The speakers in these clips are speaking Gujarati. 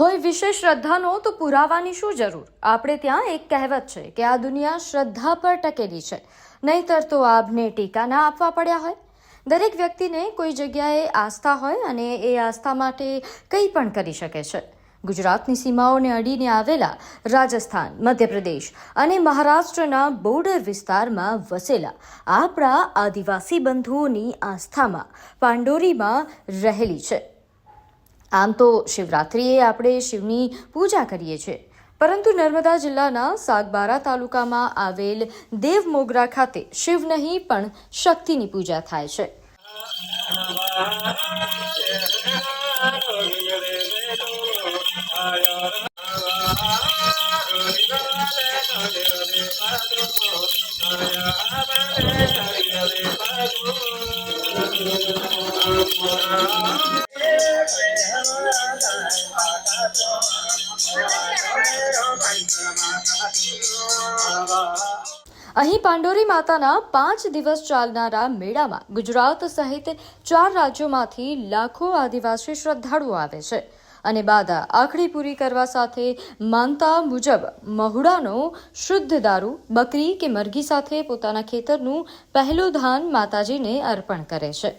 હોય વિશેષ શ્રદ્ધાનો તો પુરાવાની શું જરૂર? આપણે ત્યાં એક કહેવત છે કે આ દુનિયા શ્રદ્ધા પર ટકેલી છે. નહીતર તો આભને ટીકા ના આપવા પડ્યા હોય. દરેક વ્યક્તિને કોઈ જગ્યાએ આસ્થા હોય અને એ આસ્થા માટે કંઈ પણ કરી શકે છે. ગુજરાતની સીમાઓને અડીને આવેલા રાજસ્થાન, મધ્યપ્રદેશ અને મહારાષ્ટ્રના બોર્ડર વિસ્તારમાં વસેલા આપણા આદિવાસી બંધુઓની આસ્થામાં પાંડોરીમાં રહેલી છે. આમ તો શિવરાત્રિએ આપણે શિવની પૂજા કરીએ છીએ. પરંતુ નર્મદા જિલ્લાના સાગબારા તાલુકામાં આવેલ દેવ મોગરા ખાતે શિવ નહીં, પણ શક્તિની પૂજા થાય છે. અહીં પાંડોરી માતાના પાંચ દિવસ ચાલનારા મેળામાં ગુજરાત સહિત ચાર રાજ્યોમાંથી લાખો આદિવાસી શ્રદ્ધાળુઓ આવે છે અને બાદા આખડી પૂરી કરવા સાથે માનતા મુજબ મહુડાનો શુદ્ધ દારૂ, બકરી કે મરઘી સાથે પોતાના ખેતરનું પહેલું ધાન માતાજીને અર્પણ કરે છે.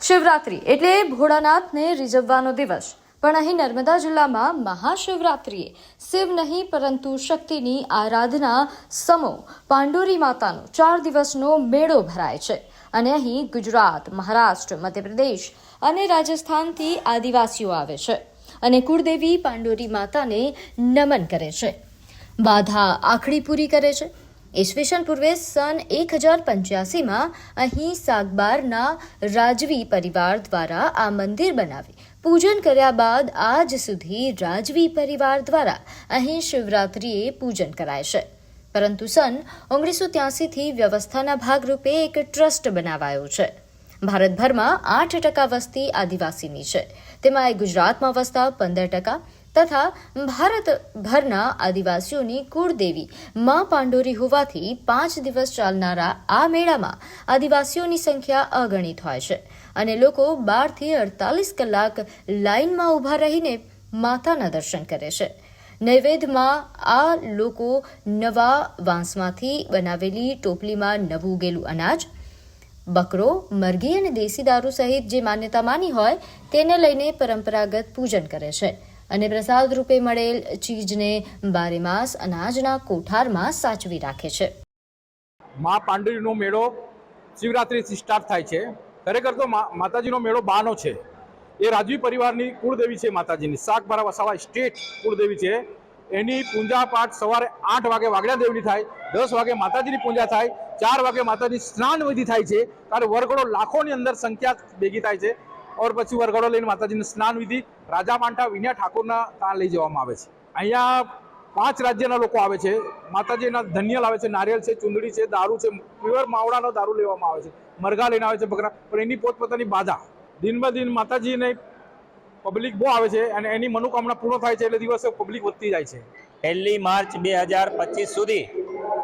શિવરાત્રી એટલે ભોળાનાથને રીઝવવાનો દિવસ. પણ અહીં નર્મદા જિલ્લામાં મહાશિવરાત્રિએ શિવ નહીં, પરંતુ શક્તિની આરાધના સમો પાંડુરી માતાનો ચાર દિવસનો મેળો ભરાય છે. અને અહીં ગુજરાત, મહારાષ્ટ્ર, મધ્યપ્રદેશ અને રાજસ્થાનથી આદિવાસીઓ આવે છે અને કુળદેવી પાંડુરી માતાને નમન કરે છે. બાધા આખડી પૂરી કરે છે. ઈસવીસન પૂર્વે સન એક હજાર પંચ્યાસીમાં અહીં સાગબારના રાજવી પરિવાર દ્વારા આ મંદિર બનાવી પૂજન કર્યા બાદ આજ સુધી રાજવી પરિવાર દ્વારા અહીં શિવરાત્રિએ પૂજન કરાય છે. પરંતુ સન ઓગણીસો ત્યાસીથી વ્યવસ્થાના ભાગરૂપે એક ટ્રસ્ટ બનાવાયો છે. ભારતભરમાં આઠ ટકા વસ્તી આદિવાસીની છે. તેમાં ગુજરાતમાં વસતા પંદર ટકા તથા ભારતભરના આદિવાસીઓની કુળદેવી મા પાંડોરી હોવાથી પાંચ દિવસ ચાલનારા આ મેળામાં આદિવાસીઓની સંખ્યા અગણિત હોય છે અને લોકો બારથી અડતાલીસ કલાક લાઇનમાં ઊભા રહીને માતાના દર્શન કરે છે. નૈવેદ્યમાં આ લોકો નવા વાંસમાંથી બનાવેલી ટોપલીમાં નવું ઉગેલું અનાજ, બકરો, મરઘી અને દેશી દારૂ સહિત જે માન્યતા માની હોય તેને લઈને પરંપરાગત પૂજન કરે છે. અને પ્રસાદ રૂપે મળેલ ચીજને બારેમાસ અનાજના કોઠારમાં સાચવી રાખે છે. મા પાંડુરીનો મેળો શિવરાત્રિથી સ્ટાર્ટ થાય છે. ખરેખર તો માતાજીનો મેળો બાનો છે. એ રાજવી પરિવારની કુળદેવી છે માતાજીની. શાકભારા વસાવા સ્ટેટ કુળદેવી છે. એની પૂજા પાઠ સવારે આઠ વાગે વાગડા દેવની થાય, દસ વાગે માતાજીની પૂજા થાય, ચાર વાગે માતાજી સ્નાન વિધિ થાય છે. ત્યારે વરઘડો લાખોની અંદર સંખ્યા ભેગી થાય છે. ઓર પછી વરઘોડો લઈને માતાજીની સ્નાન વિધિ રાજા પાંઠા વિનયા ઠાકોરના ત્યાં લઈ જવામાં આવે છે. અહીંયા પાંચ રાજ્યના લોકો આવે છે. માતાજીના ધન્ય લાવે છે. નારિયેલ છે, ચુંદડી છે, દારૂ છે પ્યોર માવડાનો દારૂ લેવામાં આવે છે. મરઘા લઈને આવે છે બકરા. પણ એની પોતપોતાની બાધા. દિન બ દિન માતાજીને પબ્લિક બહુ આવે છે અને એની મનોકામના પૂર્ણ થાય છે એટલે દિવસે પબ્લિક વધતી જાય છે. પહેલી માર્ચ બે હજાર પચીસ સુધી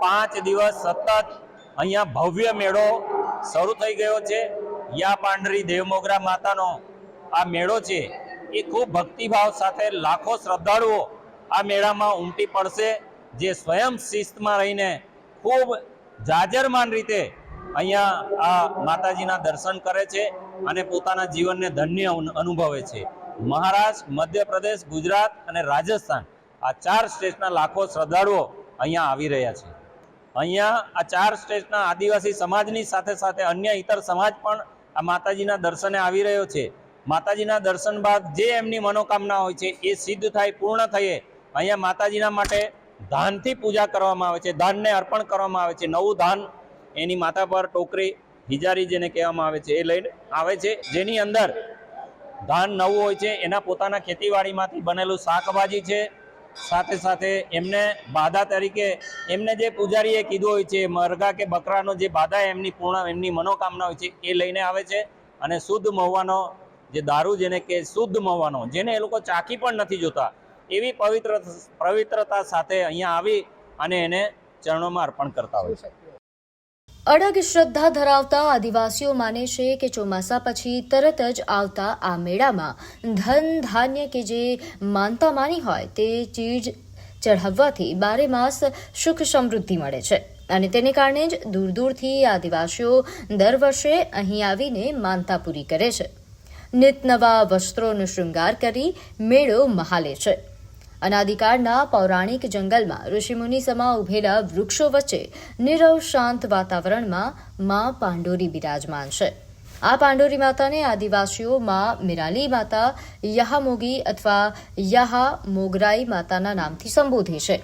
પાંચ દિવસ સતત અહીંયા ભવ્ય મેળો શરૂ થઈ ગયો છે. યા પાંડરી દેવમોગરા માતાનો આ મેળો છે, એ ખૂબ ભક્તિભાવ સાથે લાખો શ્રદ્ધાળુઓ આ મેળામાં ઉમટી પડશે, જે સ્વયં શિસ્તમાં રહીને ખૂબ જાજરમાન રીતે અહીંયા આ માતાજીના દર્શન કરે છે અને પોતાના જીવનને ધન્ય અનુ- અનુભવે છે. મહારાષ્ટ્ર મધ્યપ્રદેશ, ગુજરાત અને રાજસ્થાન આ ચાર સ્ટેટના લાખો શ્રદ્ધાળુઓ અહીંયા આવી રહ્યા છે. અહીંયા આ ચાર સ્ટેટના આદિવાસી સમાજની સાથે સાથે અન્ય ઇતર સમાજ પણ આ માતાજીના દર્શને આવી રહ્યો છે. માતાજીના દર્શન બાદ જે એમની મનોકામના હોય છે એ સિદ્ધ થાય, પૂર્ણ થઈએ અહીંયા માતાજીના માટે ધાનથી પૂજા કરવામાં આવે છે, ધાનને અર્પણ કરવામાં આવે છે. નવું ધાન એની માતા પર ટોકરી, હિજારી જેને કહેવામાં આવે છે, એ લઈને આવે છે. જેની અંદર ધાન નવું હોય છે, એના પોતાના ખેતીવાડીમાંથી બનેલું શાકભાજી છે સાથે સાથે એમને બાધા તરીકે એમને જે પૂજારીએ કીધું હોય છે, મરઘા કે બકરાનો જે બાધા એમની પૂર્ણ એમની મનોકામના હોય છે, એ લઈને આવે છે અને શુદ્ધ મહુવાનો જે દારૂ જેને કે શુદ્ધ મહુવાનો, જેને એ લોકો ચાખી પણ નથી જોતા, એવી પવિત્ર પવિત્રતા સાથે અહીંયા આવી અને એને ચરણોમાં અર્પણ કરતા હોય છે. અડગ શ્રદ્ધા ધરાવતા આદિવાસીઓ માને છે કે ચોમાસા પછી તરત જ આવતા આ મેળામાં ધન ધાન્ય કે જે માનતા માની હોય તે ચીજ ચઢાવવાથી બારે માસ સુખ સમૃદ્ધિ મળે છે. અને તેને કારણે જ દૂર દૂરથી આદિવાસીઓ દર વર્ષે અહીં આવીને માનતા પૂરી કરે છે. નિત નવા વસ્ત્રોનો શૃંગાર કરી મેળો મહાલે છે. અનાદિકાળના પૌરાણિક જંગલમાં ઋષિમુનિ સમા ઉભેલા વૃક્ષો વચ્ચે નીરવ શાંત વાતાવરણમાં માં પાંડોરી બિરાજમાન છે. આ પાંડોરી માતાને આદિવાસીઓ માં મિરાલી માતા, યહામોગી અથવા યહા મોગરાઈ માતાના નામથી સંબોધે છે.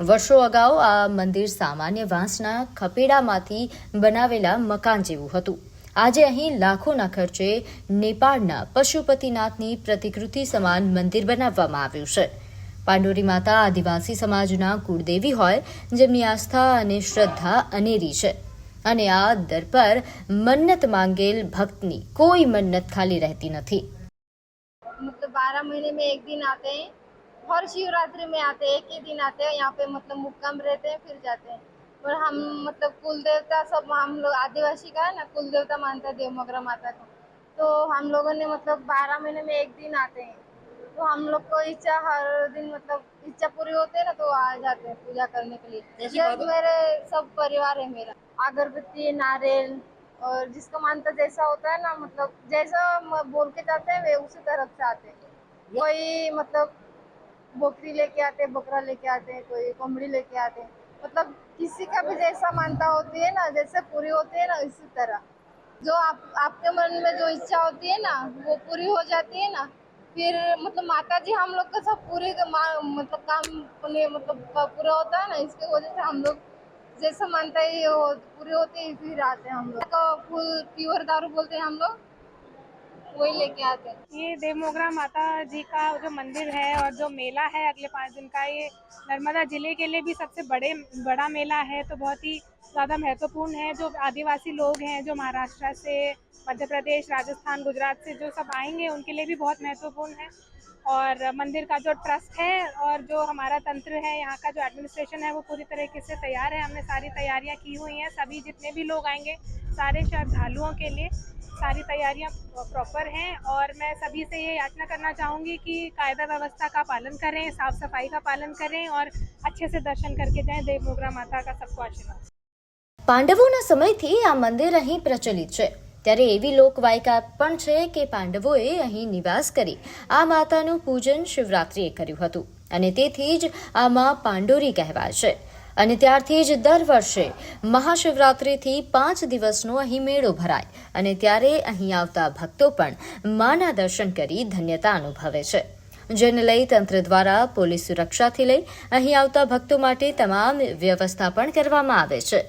વર્ષો અગાઉ આ મંદિર સામાન્ય વાંસના ખપેડામાંથી બનાવેલા મકાન જેવું હતું. આજે અહીં લાખોના ખર્ચે નેપાળના પશુપતિનાથની પ્રતિકૃતિ સમાન મંદિર બનાવવામાં આવ્યું છે. પાંડોરી માતા આદિવાસી સમાજના કુળદેવી હોય જેમની આસ્થા અને શ્રદ્ધા અનેરી છે અને આ દર પર મન્નત માંગેલ ભક્તની કોઈ મન્નત ખાલી રહેતી નથી मतलब बारह महीने में एक दिन आते हैं हर शिवरात्रि में आते हैं एक ही दिन आते हैं यहाँ पे मतलब मुक्काम रहते हैं फिर जाते हैं और हम मतलब कुल देवता सब हम लोग आदिवासी का है ना कुल देवता मानता है देवमगरा माता को तो हम लोगों ने मतलब बारह महीने में एक दिन आते हैं तो हम लोग को इच्छा हर दिन मतलब इच्छा पूरी होती है ना तो आ जाते हैं पूजा करने के लिए। जब मेरे सब परिवार है मेरा। अगरबत्ती नारियल और जिसका मानता जैसा होता है ना मतलब जैसा बोल के जाते हैं वे उसी तरफ़ से आते हैं। कोई मतलब बकरी लेके आते हैं बकरा लेके आते हैं कोई कोमड़ी लेके आते हैं। मतलब किसी का भी जैसा मानता होती है ना जैसे पूरी होती है ना इसी तरह। जो आप आपके मन में जो इच्छा होती है ना वो पूरी हो जाती है ना फिर मतलब माता जी हम लोग का सब पूरे मतलब काम अपने मतलब पूरा होता है ना इसके वजह से हम लोग जैसा मानता है ये हो, पूरी होती है फिर आते हैं हम लोग। फुल प्योर दारू बोलते हैं हम लोग वही लेके आते हैं। ये देवमोगरा माता जी का जो मंदिर है और जो मेला है अगले पाँच दिन का ये नर्मदा ज़िले के लिए भी सबसे बड़े बड़ा मेला है तो बहुत ही ज़्यादा महत्वपूर्ण है। जो आदिवासी लोग हैं, जो महाराष्ट्र से, मध्य प्रदेश, राजस्थान, गुजरात से जो सब आएँगे, उनके लिए भी बहुत महत्वपूर्ण है। और मंदिर का जो ट्रस्ट है और जो हमारा तंत्र है, यहाँ का जो एडमिनिस्ट्रेशन है, वो पूरी तरीके से तैयार है। हमने सारी तैयारियाँ की हुई हैं। सभी जितने भी लोग आएँगे, सारे श्रद्धालुओं के लिए सारी तैयारियाँ प्रॉपर हैं। और मैं सभी से ये याचना करना चाहूँगी कि कायदा व्यवस्था का पालन करें, साफ़ सफ़ाई का पालन करें और अच्छे से दर्शन करके जाएँ। देव मोगरा माता का सबको आशीर्वाद। પાંડવોના સમયથી આ મંદિર અહીં પ્રચલિત છે. ત્યારે એવી લોકવાયકા પણ છે કે પાંડવોએ અહીં નિવાસ કરી આ માતાનું પૂજન શિવરાત્રિએ કર્યું હતું. અને તેથી જ આ માં પાંડોરી કહેવાય છે. અને ત્યારથી જ દર વર્ષે મહાશિવરાત્રિથી પાંચ દિવસનો અહીં મેળો ભરાય. અને ત્યારે અહીં આવતા ભક્તો પણ માના દર્શન કરી ધન્યતા અનુભવે છે. જેને લઈ તંત્ર દ્વારા પોલીસ સુરક્ષાથી લઈ અહીં આવતા ભક્તો માટે તમામ વ્યવસ્થા પણ કરવામાં આવે છે.